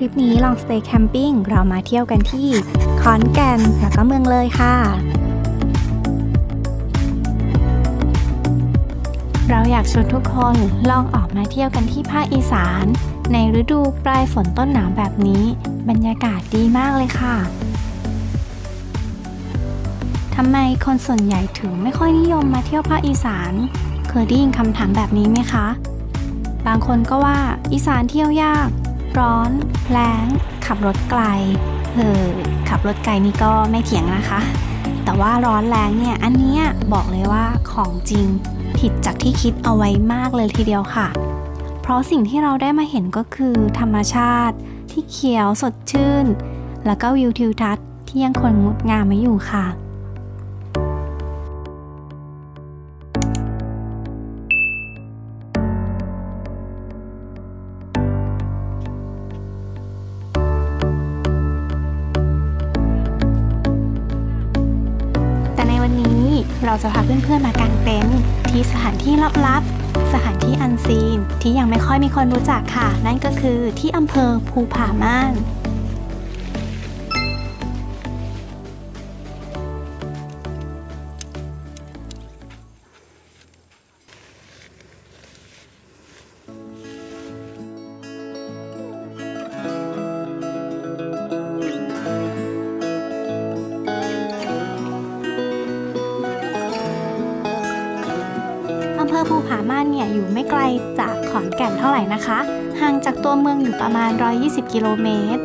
ลิปนี้ลองสเตย์แคมปิ้งเรามาเที่ยวกันที่ขอนแก่นแล้วก็เมืองเลยค่ะ เราอยากชวนทุกคนลองออกมาเที่ยวกันที่ภาคอีสาน ในฤดูปลายฝนต้นหนาวแบบนี้ บรรยากาศดีมากเลยค่ะทำไมคนส่วนใหญ่ถึงไม่ค่อยนิยมมาเที่ยวภาคอีสาน เคยได้ยินคำถามแบบนี้ไหมคะ บางคนก็ว่าอีสานเที่ยวยาก ร้อนแล้งขับรถไกลเออขับรถไกลนี่ก็ไม่เถียงนะคะ แต่ว่าร้อนแรงเนี่ย อันเนี้ยบอกเลยว่าของจริง ผิดจากที่คิดเอาไว้มากเลยทีเดียวค่ะ เพราะสิ่งที่เราได้มาเห็นก็คือธรรมชาติที่เขียวสดชื่น แล้วก็วิวทิวทัศน์ที่ยังคงงดงามไว้อยู่ค่ะ เราจะพาเพื่อนๆมากางเต็นท์ที่สถานที่ลับๆ สถานที่อันซีนที่ยังไม่ค่อยมีคนรู้จักค่ะ นั่นก็คือที่อำเภอภูผาม่าน ร่นะคะ ห่างจากตัวเมืองอยู่ประมาณ 120 กิโลเมตร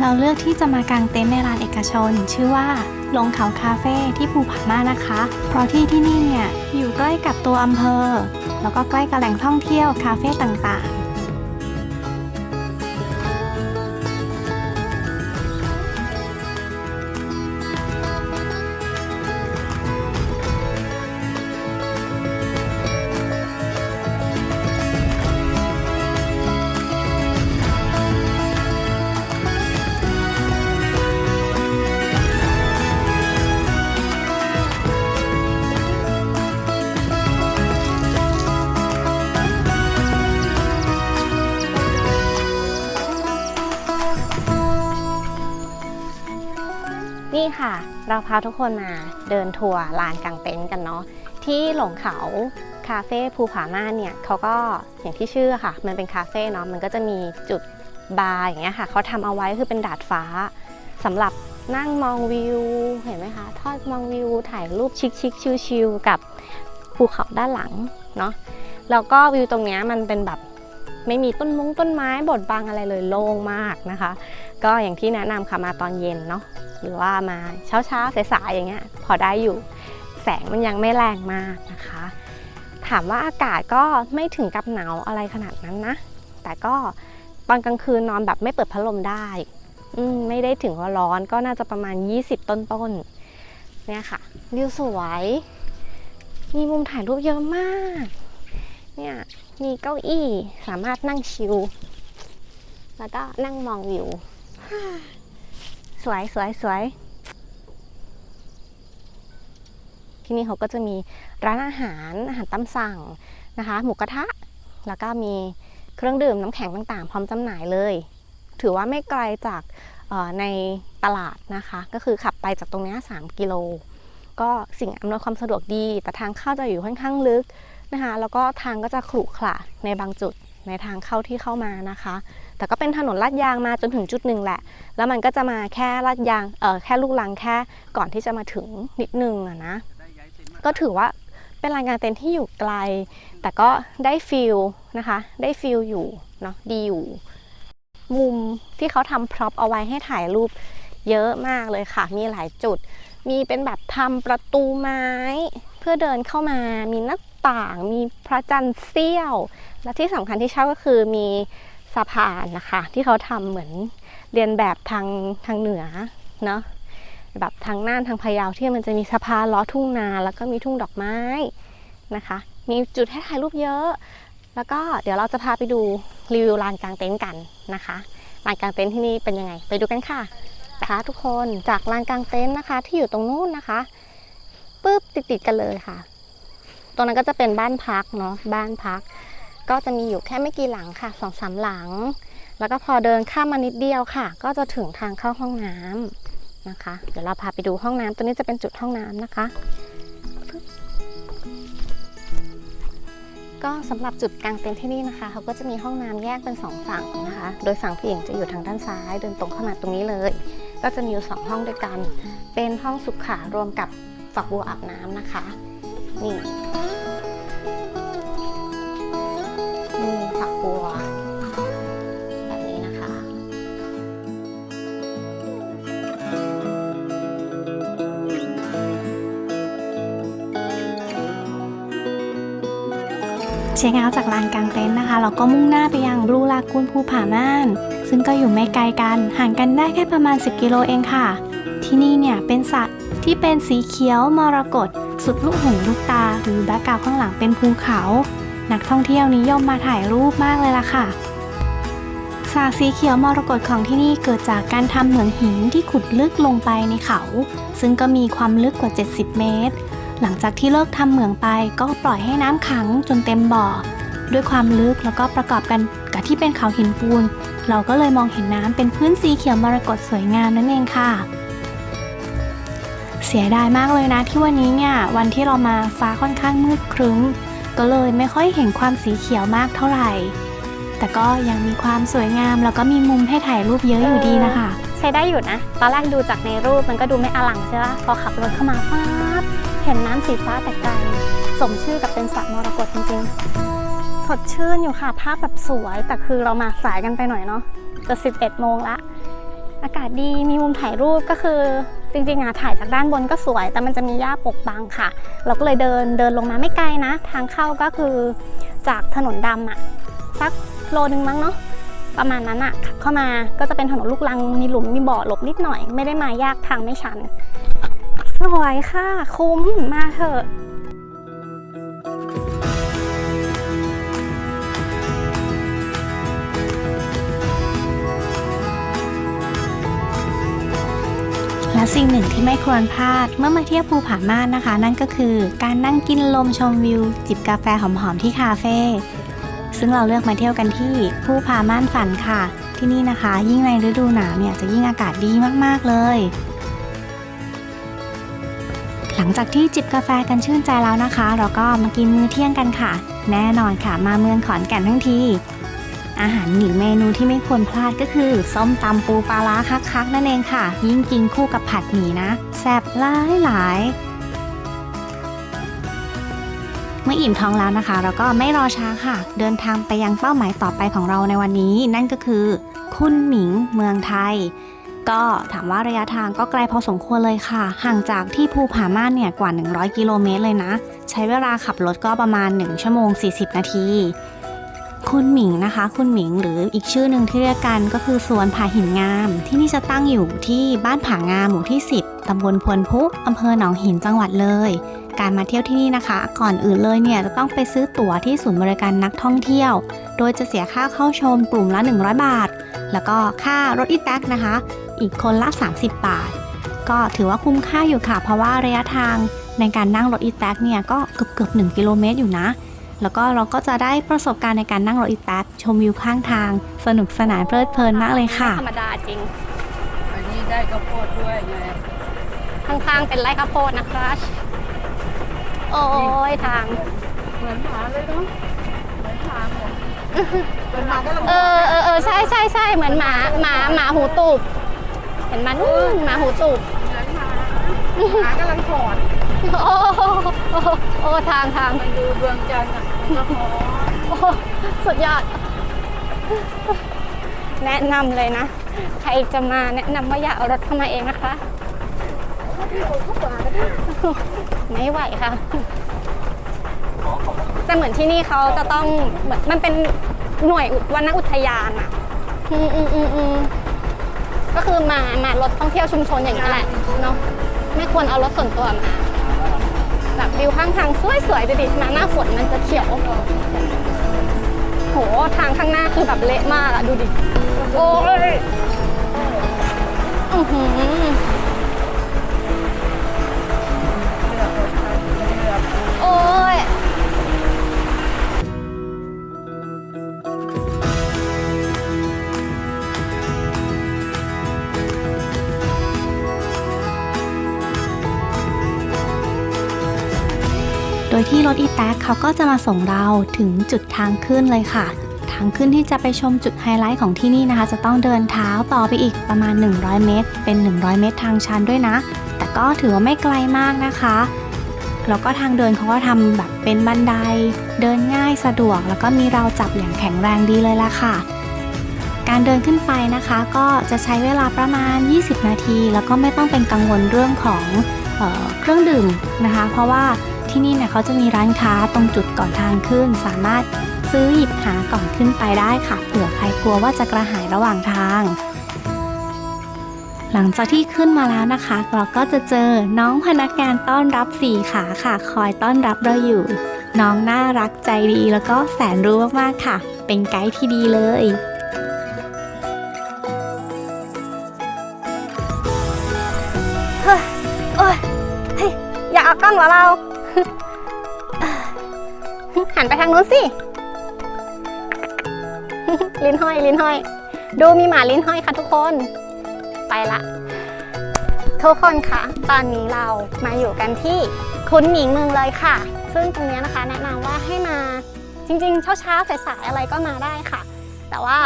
เราเลือกที่จะมากางเต็นท์ในร้านเอกชน ชื่อว่าลงเขาคาเฟ่ที่ภูผาม่านนะคะ เพราะที่ที่นี่เนี่ยอยู่ใกล้กับตัวอำเภอ แล้วก็ใกล้กับแหล่งท่องเที่ยวคาเฟ่ต่างๆ เราพาทุกคนมาเดินทัวร์ลานกางเต็นท์กันเนาะที่หลงเขาคาเฟ่ภูผาม่านเนี่ยเขาก็อย่างที่ชื่อค่ะ มันเป็นคาเฟ่เนาะมันก็จะมีจุดบาร์อย่างเงี้ยค่ะเขาทำเอาไว้คือเป็นดาดฟ้าสำหรับนั่งมองวิวเห็นไหมคะทอดมองวิวถ่ายรูปชิคๆชิลๆกับภูเขาด้านหลังเนาะแล้วก็วิวตรงเนี้ยมันเป็นแบบไม่มีต้นมงต้นไม้บดบังอะไรเลยโล่งมากนะคะ ก็อย่างที่แนะนำค่ะมาตอนเย็นเนาะหรือว่ามาเช้าเช้าสายๆอย่างเงี้ยพอได้อยู่ แสงมันยังไม่แรงมากนะคะ ถามว่าอากาศก็ไม่ถึงกับหนาวอะไรขนาดนั้นนะ แต่ก็ตอนกลางคืนนอนแบบไม่เปิดพัดลมได้อืมไม่ได้ถึงว่าร้อนก็น่าจะประมาณ 20 ต้นๆเนี่ยค่ะวิวสวย มีมุมถ่ายรูปเยอะมาก เนี่ยมีเก้าอี้สามารถนั่งชิลแล้วก็นั่งมองวิว สวยสวยสวยที่นี่เขาก็จะมีร้านอาหารอาหารตามสั่งนะคะ หมูกระทะ แล้วก็มีเครื่องดื่มน้ำแข็งต่างๆ พร้อมจำหน่ายเลย ถือว่าไม่ไกลจากในตลาดนะคะ ก็คือขับไปจากตรงนี้ 3 กิโล ก็สิ่งอำนวยความสะดวกดี แต่ทางเข้าจะอยู่ค่อนข้างลึกนะคะ แล้วก็ทางก็จะขรุขระในบางจุดในทางเข้าที่เข้ามานะคะ แต่ก็เป็นถนนลาดยางมาจนถึงจุดหนึ่งแหละ แล้วมันก็จะมาแค่ลาดยางเออแค่ลูกลังแค่ก่อนที่จะมาถึงนิดนึงอะนะ ก็ถือว่าเป็นรายงานเต็นท์ที่อยู่ไกล แต่ก็ได้ฟิลนะคะ ได้ฟิลอยู่เนาะดีอยู่ มุมที่เขาทำพร็อพเอาไว้ให้ถ่ายรูปเยอะมากเลยค่ะ มีหลายจุด มีเป็นแบบทำประตูไม้ เพื่อเดินเข้ามา มีหน้าต่าง มีพระจันทร์เสี้ยว และที่สำคัญที่ชอบก็คือมี สะพานนะคะ ที่เขาทำเหมือนเรียนแบบทางทางเหนือเนาะแบบทางน่านทางพะเยาที่มันจะมีสะพานล้อทุ่งนา แล้วก็มีทุ่งดอกไม้นะคะ มีจุดให้ถ่ายรูปเยอะ แล้วก็เดี๋ยวเราจะพาไปดูรีวิวลานกลางเต็นท์กันนะคะลานกลางเต็นท์ที่นี่เป็นยังไง ไปดูกันค่ะนะคะทุกคนจากลานกลางเต็นท์นะคะ ที่อยู่ตรงนู้นนะคะปุ๊บติดๆกันเลยค่ะ ตรงนั้นก็จะเป็นบ้านพักเนาะบ้านพัก ก็จะมีอยู่แค่ไม่กี่หลังค่ะสองสามหลัง แล้วก็พอเดินข้ามมานิดเดียวค่ะ ก็จะถึงทางเข้าห้องน้ำนะคะ เดี๋ยวเราพาไปดูห้องน้ำตัวนี้จะเป็นจุดห้องน้ำนะคะ ก็สำหรับจุดกลางเต็นท์ที่นี่นะคะเขาก็จะมีห้องน้ำแยกเป็นสองฝั่งนะคะ โดยฝั่งผู้หญิงจะอยู่ทางด้านซ้าย เดินตรงเข้ามาตรงนี้เลย ก็จะมีอยู่สองห้องด้วยกัน เป็นห้องสุขารวมกับฝักบัวอาบน้ำนะคะนี่ ฝักบัว แบบนี้นะคะ เช็คเอาท์จากลานกลางเต็นท์นะคะ เราก็มุ่งหน้าไปยังบลูลากูนภูผาม่าน ซึ่งก็อยู่ไม่ไกลกัน ห่างกันได้แค่ประมาณ 10 กิโลเองค่ะ ที่นี่เนี่ยเป็นสัตว์ที่เป็นสีเขียวมรกตสุดลูกหูลูกตาหรือแบ็กกราวข้างหลังเป็นภูเขา นักท่องเที่ยวนิยมมาถ่ายรูปมากเลยล่ะค่ะสาสีเขียวมรกตของที่นี่เกิดจากการทำเหมืองหินที่ขุดลึกลงไปในเขา ซึ่งก็มีความลึกกว่า 70 เมตร หลังจากที่เลิกทำเหมืองไปก็ปล่อยให้น้ำขังจนเต็มบ่อ ด้วยความลึกแล้วก็ประกอบกันกับที่เป็นเขาหินปูน เราก็เลยมองเห็นน้ำเป็นพื้นสีเขียวมรกตสวยงามนั่นเองค่ะ เสียดายมากเลยนะที่วันนี้เนี่ยวันที่เรามาฟ้าค่อนข้างมืดครึ้ม ก็เลยไม่ค่อยเห็นความสีเขียวมากเท่าไหร่ แต่ก็ยังมีความสวยงามแล้วก็มีมุมให้ถ่ายรูปเยอะอยู่ดีนะคะ ใช้ได้อยู่นะ ตอนแรกดูจากในรูปมันก็ดูไม่อลังใช่ปะพอขับรถเข้ามาฟ้าบเห็นน้ำสีฟ้าแต่ไกล สมชื่อกับเป็นสระมรกตจริงๆ สดชื่นอยู่ค่ะ ภาพแบบสวย แต่คือเรามาสายกันไปหน่อยเนาะ จะ 11 โมงละ อากาศดีมีมุมถ่ายรูปก็คือจริงๆอะถ่ายจากด้านบนก็สวย แต่มันจะมีหญ้าปกบังค่ะ เราก็เลยเดินเดินลงมาไม่ไกลนะ ทางเข้าก็คือจากถนนดำอะสักโลนึงมั้งเนาะประมาณนั้นอะขับเข้ามาก็จะเป็นถนนลูกรังมีหลุมมีบ่อหลบนิดหน่อย ไม่ได้มายากทางไม่ชันสวยค่ะ คุ้มมาเถอะ สิ่งหนึ่งที่ไม่ควรพลาดเมื่อมาเที่ยวภูผาม่านนะคะ นั่นก็คือการนั่งกินลมชมวิว จิบกาแฟหอมๆที่คาเฟ่ซึ่งเราเลือกมาเที่ยวกันที่ภูผาม่านฝันค่ะ ที่นี่นะคะ ยิ่งในฤดูหนาวเนี่ยจะยิ่งอากาศดีมากๆเลย หลังจากที่จิบกาแฟกันชื่นใจแล้วนะคะ เราก็มากินมื้อเที่ยงกันค่ะ แน่นอนค่ะมาเมืองขอนแก่นทั้งที อาหารหนึ่งเมนูที่ไม่ควรพลาดก็คือส้มตำปูปลาร้าคักๆนั่นเองค่ะ ยิ่งกินคู่กับผัดหมี่นะ แซ่บหลายหลายเมื่ออิ่มท้องแล้วนะคะ เราก็ไม่รอช้าค่ะ เดินทางไปยังเป้าหมายต่อไปของเราในวันนี้ นั่นก็คือ คุณหมิงเมืองไทย ก็ถามว่าระยะทางก็ไกลพอสมควรเลยค่ะ ห่างจากที่ภูผาม่านเนี่ยกว่า 100 กิโลเมตรเลยนะ ใช้เวลาขับรถก็ประมาณ 1 ชั่วโมง 40 นาที คุณหมิงนะคะ คุณหมิงหรืออีกชื่อหนึ่งที่เรียกกันก็คือสวนผาหินงาม ที่นี่จะตั้งอยู่ที่บ้านผางามหมู่ที่ 10 ตำบลพวนพุอำเภอหนองหินจังหวัดเลย การมาเที่ยวที่นี่นะคะ ก่อนอื่นเลยเนี่ยจะต้องไปซื้อตั๋วที่ศูนย์บริการนักท่องเที่ยว โดยจะเสียค่าเข้าชมกลุ่มละ 100 บาท แล้วก็ค่ารถอีแท็กนะคะ อีกคนละ 30 บาท ก็ถือว่าคุ้มค่าอยู่ค่ะ เพราะว่าระยะทางในการนั่งรถอีแท็กเนี่ยก็เกือบเกือบ1กิโลเมตรอยู่นะ แล้วก็เราก็จะได้ประสบการณ์ในการนั่งรถอีแท็กชมวิวข้างทาง สนุกสนานเพลิดเพลินมากเลยค่ะธรรมดาจริง อันนี้ได้ข้าวโพดด้วยไงข้างๆเป็นไร่ข้าวโพดนะครับโอ้ยทางเหมือนหมาเลยเนาะเหมือนหมาหมดเหมือนหมาก็ลงเออเออเออใช่ใช่ใช่เหมือนหมาหมาหมาหูตูบเห็นมันหมาหูตูบเหมือนหมาหมากำลังถอดโอ้โหโอ้โหโอ้ทางทางมันดูดวงจันทร์อะมันก็พอ โอ้สุดยอด แนะนำเลยนะ ใครจะมาแนะนำว่าอย่าเอารถเข้ามาเองนะคะ ไม่ไหวค่ะ แต่เหมือนที่นี่เขาจะต้องเหมือนมันเป็นหน่วยอุวนอุทยานอะ อืมอืมอืมอืมก็คือมามารถท่องเที่ยวชุมชนอย่างนี้แหละเนาะไม่ควรเอารถส่วนตัวมา แบบวิวข้างทางสวยๆดูดิมาหน้าฝนมันจะเขียวโหทางข้างหน้าคือแบบเละมากอะดูดิ โอ้ยอือหือโอ้ย ยที่รถอีแท็กเขาก็จะมาส่งเราถึงจุดทางขึ้นเลยค่ะ ทางขึ้นที่จะไปชมจุดไฮไลท์ของที่นี่นะคะ จะต้องเดินเท้าต่อไปอีกประมาณ 100 เมตร เป็น 100 เมตรทางชันด้วยนะ แต่ก็ถือว่าไม่ไกลมากนะคะแล้วก็ทางเดินเขาก็ทำแบบเป็นบันได เดินง่ายสะดวก แล้วก็มีราวจับอย่างแข็งแรงดีเลยล่ะค่ะ การเดินขึ้นไปนะคะ ก็จะใช้เวลาประมาณ 20 นาที แล้วก็ไม่ต้องเป็นกังวลเรื่องของเออเครื่องดื่มนะคะ เพราะว่า ที่นี่เนี่ยเขาจะมีร้านค้าตรงจุดก่อนทางขึ้น สามารถซื้อหยิบหาก่อนขึ้นไปได้ค่ะเผื่อใครกลัวว่าจะกระหายระหว่างทาง หลังจากที่ขึ้นมาแล้วนะคะ เราก็จะเจอน้องพนักงานต้อนรับสี่ขาค่ะ คอยต้อนรับเราอยู่ น้องน่ารักใจดีแล้วก็แสนรู้มากๆค่ะ เป็นไกด์ที่ดีเลยโอ้ยเฮ้ยอยากเอากล้องเหรอเรา หันไปทางนู้นสิ ลิ้นห้อย ลิ้นห้อย ดูมีหมาลิ้นห้อยค่ะทุกคน ไปละ ทุกคนคะตอนนี้เรามาอยู่กันที่คุณหมิงเมืองเลยค่ะ ซึ่งตรงนี้นะคะ แนะนำว่าให้มาจริงๆ เช้าๆสายๆอะไรก็มาได้ค่ะ แต่ว่า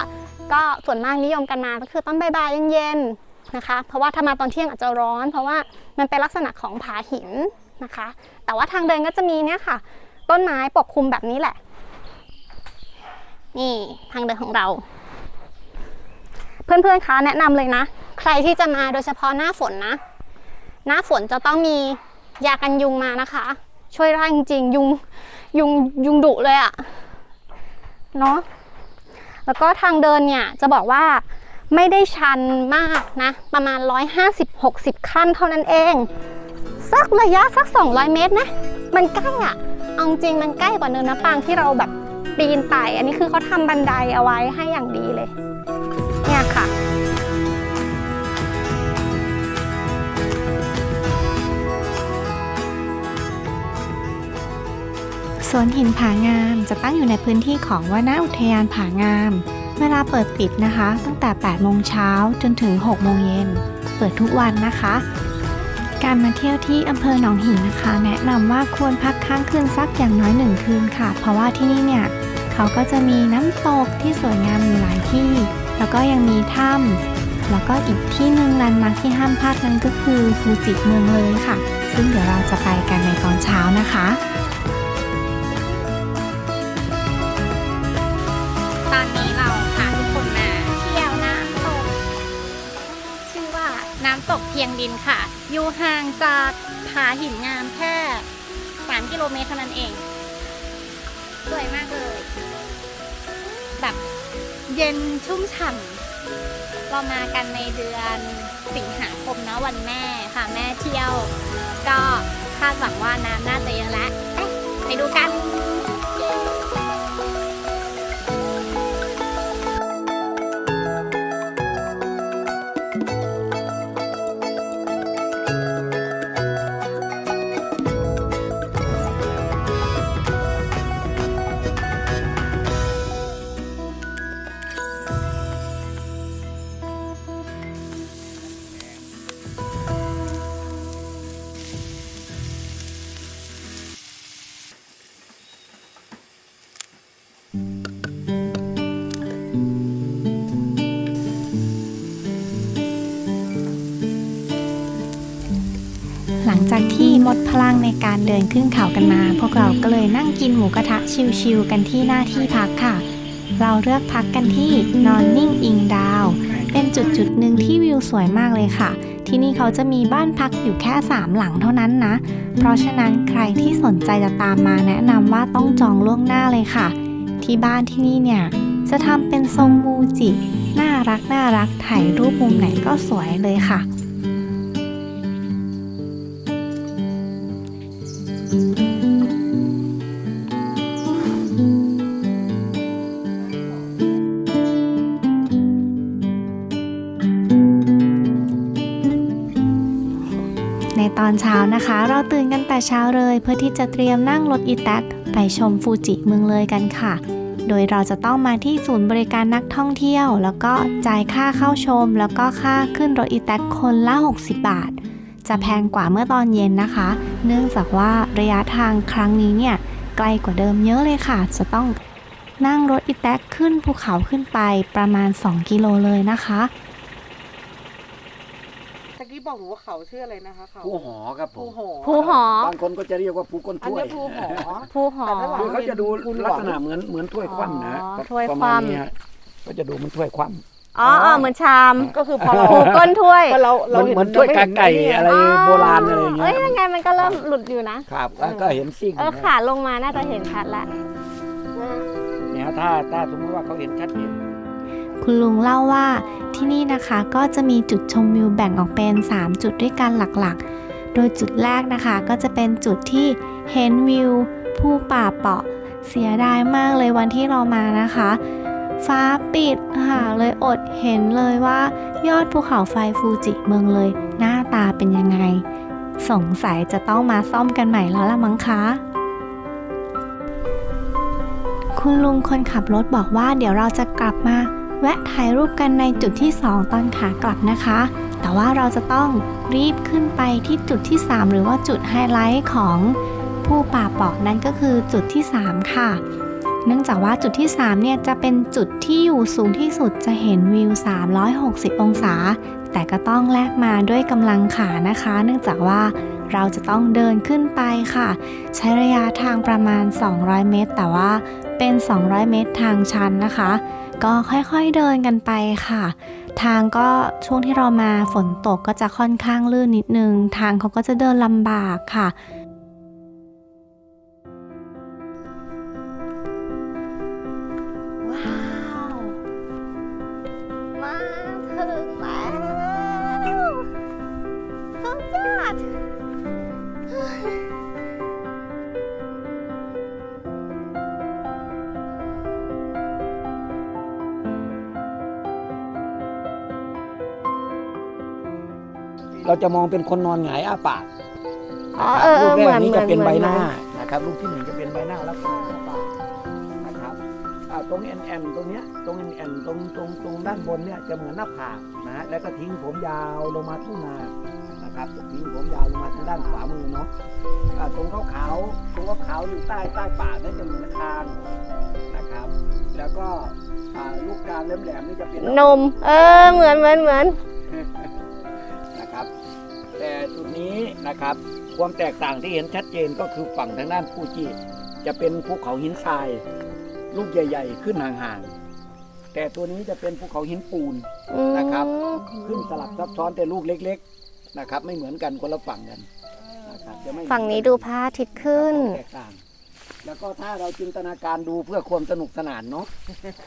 ก็ส่วนมากนิยมกันมาก็คือตอนบ่ายๆเย็นๆนะคะ เพราะว่าถ้ามาตอนเที่ยงอาจจะร้อน เพราะว่ามันเป็นลักษณะของผาหินนะคะ แต่ว่าทางเดินก็จะมีเนี่ยค่ะ ต้นไม้ปกคลุมแบบนี้แหละ นี่ทางเดินของเรา เพื่อนๆคะแนะนำเลยนะ ใครที่จะมาโดยเฉพาะหน้าฝนนะ หน้าฝนจะต้องมียากันยุงมานะคะ ช่วยได้จริงๆยุงยุงยุงดุเลยอะเนาะแล้วก็ทางเดินเนี่ยจะบอกว่าไม่ได้ชันมากนะ ประมาณ 150-60 ขั้นเท่านั้นเอง สักระยะสัก 200 เมตรนะ มันใกล้อะ เอาจริงมันใกล้กว่าเนินน้ำปางที่เราแบบปีนไต่ อันนี้คือเขาทำบันไดเอาไว้ให้อย่างดีเลย เนี่ยค่ะสวนหินผางามจะตั้งอยู่ในพื้นที่ของวนาอุทยานผางาม เวลาเปิดปิดนะคะ ตั้งแต่ 8 โมงเช้าจนถึง 6 โมงเย็น เปิดทุกวันนะคะ การมาเที่ยวที่อำเภอหนองหินนะคะ แนะนำว่าควรพักค้างคืนสักอย่างน้อยหนึ่งคืนค่ะ เพราะว่าที่นี่เนี่ยเขาก็จะมีน้ำตกที่สวยงามอยู่หลายที่ แล้วก็ยังมีถ้ำแล้วก็อีกที่หนึ่งแลนมาที่ห้ามพลาดนั้นก็คือฟูจิเมืองเลยค่ะ ซึ่งเดี๋ยวเราจะไปกันในตอนเช้านะคะตอนนี้เราพาทุกคนมาเที่ยวน้ำตกชื่อว่าน้ำตกเพียงดินค่ะ อยู่ห่างจากผาหินงามแค่ 3 กิโลเมตรเท่านั้นเอง สวยมากเลย แบบเย็นชุ่มฉ่ำเรามากันในเดือนสิงหาคมนะวันแม่ค่ะแม่เที่ยว ก็คาดหวังว่าน้ำน่าจะเยอะแล้วไปดูกัน จากที่หมดพลังในการเดินขึ้นเขากันมา พวกเราก็เลยนั่งกินหมูกระทะชิลๆกันที่หน้าที่พักค่ะ เราเลือกพักกันที่นอนนิ่งอิงดาว เป็นจุดจุดหนึ่งที่วิวสวยมากเลยค่ะ ที่นี่เขาจะมีบ้านพักอยู่แค่ 3 หลังเท่านั้นนะ เพราะฉะนั้นใครที่สนใจจะตามมาแนะนำว่าต้องจองล่วงหน้าเลยค่ะ ที่บ้านที่นี่เนี่ยจะทำเป็นทรงมูจิ น่ารักน่ารักถ่ายรูปมุมไหนก็สวยเลยค่ะ ในตอนเช้านะคะ เราตื่นกันแต่เช้าเลยเพื่อที่จะเตรียมนั่งรถอีแท็กไปชมฟูจิเมืองเลยกันค่ะ โดยเราจะต้องมาที่ศูนย์บริการนักท่องเที่ยว แล้วก็จ่ายค่าเข้าชม แล้วก็ค่าขึ้นรถอีแท็กคนละ 60 บาท จะแพงกว่าเมื่อตอนเย็นนะคะ เนื่องจากว่าระยะทางครั้งนี้เนี่ยไกลกว่าเดิมเยอะเลยค่ะ จะต้องนั่งรถอีแท็กขึ้นภูเขาขึ้นไปประมาณ 2 กิโลเลยนะคะตะกี้บอกหนูว่าเขาชื่ออะไรนะคะเขาภูหอครับผภูมหอ ภูหอ บางคนก็จะเรียกว่าภูก้นอันถ้วยนี้ภูหอ ภูหอ แต่ถ้าหลังคือเขาจะดูลักษณะเหมือนเหมือนถ้วยคว่ำนะฮะอ๋อก็ถ้วยประคมาณว่ำนี้ฮะก็จะดูเหมันถ้วยคว่ อ๋ออ๋อเหมือนชามก็คือพอเราผูก้นถ้วยพอเราำเราเหมือนเห็นเหมือนถ้วยกาไก่ม่เห็นอะไรนนี้โบราณอะไรอย่างเงี้เอ้ยยยังไงมันก็เริ่มหลุดอยู่นะ ครับแล้วก็เห็นซิ่งเออนะขาลงมาน่าจะเห็นชัดละ เนี่ยถ้าถ้าสมมติว่าเขาเห็นชัดเจน คุณลุงเล่าว่าที่นี่นะคะก็จะมีจุดชมวิวแบ่งออกเป็น 3 จุดด้วยกันหลักๆ โดยจุดแรกนะคะก็จะเป็นจุดที่เห็นวิวภูป่าเปาะ เสียดายมากเลยวันที่เรามานะคะ ฟ้าปิดค่ะเลยอดเห็นเลยว่า ยอดภูเขาไฟฟูจิเมืองเลย หน้าตาเป็นยังไง สงสัยจะต้องมาซ่อมกันใหม่แล้วละมั้งคะคุณลุงคนขับรถบอกว่าเดี๋ยวเราจะกลับมา แวะถ่ายรูปกันในจุดที่ 2 ตอนขากลับนะคะ แต่ว่าเราจะต้องรีบขึ้นไปที่จุดที่ 3 หรือว่าจุดไฮไลท์ของผู้ป่าเปาะนั่นก็คือจุดที่ 3 ค่ะ เนื่องจากว่าจุดที่3เนี่ยจะเป็นจุดที่อยู่สูงที่สุดจะเห็นวิว 360 องศา แต่ก็ต้องแลกมาด้วยกำลังขานะคะ เนื่องจากว่าเราจะต้องเดินขึ้นไปค่ะ ใช้ระยะทางประมาณ 200 เมตร แต่ว่าเป็น 200 เมตรทางชันนะคะ ก็ค่อยๆเดินกันไปค่ะ ทางก็ช่วงที่เรามาฝนตกก็จะค่อนข้างลื่นนิดนึง ทางเขาก็จะเดินลำบากค่ะ ดยอดเราจะมองเป็นคนนอนหงายอ้าปากอ๋อนะเออเอรูอปเหแรมืกอนนี้เหมืจะอนเป็นเหมืใบอนหน้านะครับรูปที่หนึ่งจะเป็นใบหน้าแล้วก็อ้าปากนะครับอ่าตรงแอนแอนตรงเนี้ยตรงแอนแอนตรงตรงตรงด้านบนเนี่ยจะเหมือนหน้าผากนะฮะแล้วก็ทิ้งผมยาวลงมาทุ่งนา นะครับทิ้งผมยาวลงมาทางด้านขวามือเนาะอ่าตรงขาวขาวๆตรงขาวขาวๆอยู่ใต้ใต้ปากนั่นจะเหมือนคางนะครับ แล้วก็อ่าลูกกลางแหลมๆนี่จะเป็นนม เออเหมือนเหมือนเหมือนนะครับ แต่จุดนี้นะครับความแตกต่างที่เห็นชัดเจนก็คือฝั่งทางด้านฟูจิจะเป็นภูเขาหินทรายลูกใหญ่ ๆ ขึ้นห่างๆแต่ตัวนี้จะเป็นภูเขาหินปูนอืมนะครับ ขึ้นสลับซับซ้อนแต่ลูกเล็ก ๆ นะครับ ไม่เหมือนกันคนละฝั่งกันนะครับจะไม่เหมือกัฝั่งนี้ดูพระอาทิตย์ขึ้น แตกต่าง แล้วก็ถ้าเราจินตนาการดูเพื่อความสนุกสนานเนาะ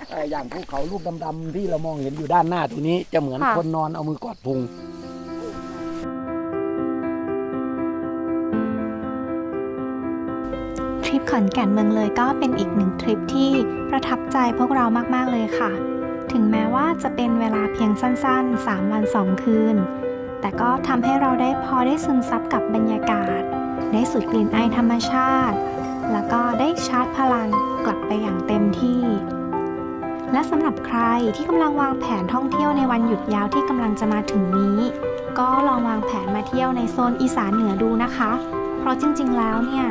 เอ่ออย่างภูเขาลูกดำๆที่เรามองเห็นอยู่ด้านหน้าตัวนี้ จะเหมือนค่ะ คนนอนเอามือกอดพุง ทริปขอนแก่นเมืองเลยก็เป็นอีกหนึ่งทริปที่ประทับใจพวกเรามาก ๆ เลยค่ะ ถึงแม้ว่าจะเป็นเวลาเพียงสั้น ๆ 3 วัน 2 คืน แต่ก็ทำให้เราได้พอได้ซึมซับกับบรรยากาศ ได้สูดกลิ่นไอายธรรมชาติ แล้วก็ได้ชาร์จพลังกลับไปอย่างเต็มที่ และสำหรับใครที่กำลังวางแผนท่องเที่ยวในวันหยุดยาวที่กำลังจะมาถึงนี้ ก็ลองวางแผนมาเที่ยวในโซนอีสานเหนือดูนะคะ เพราะจริงๆแล้วเนี่ย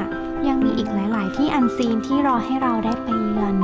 ยังมีอีกหลาย ๆ ที่อันซีนที่รอให้เราได้ไปเยือน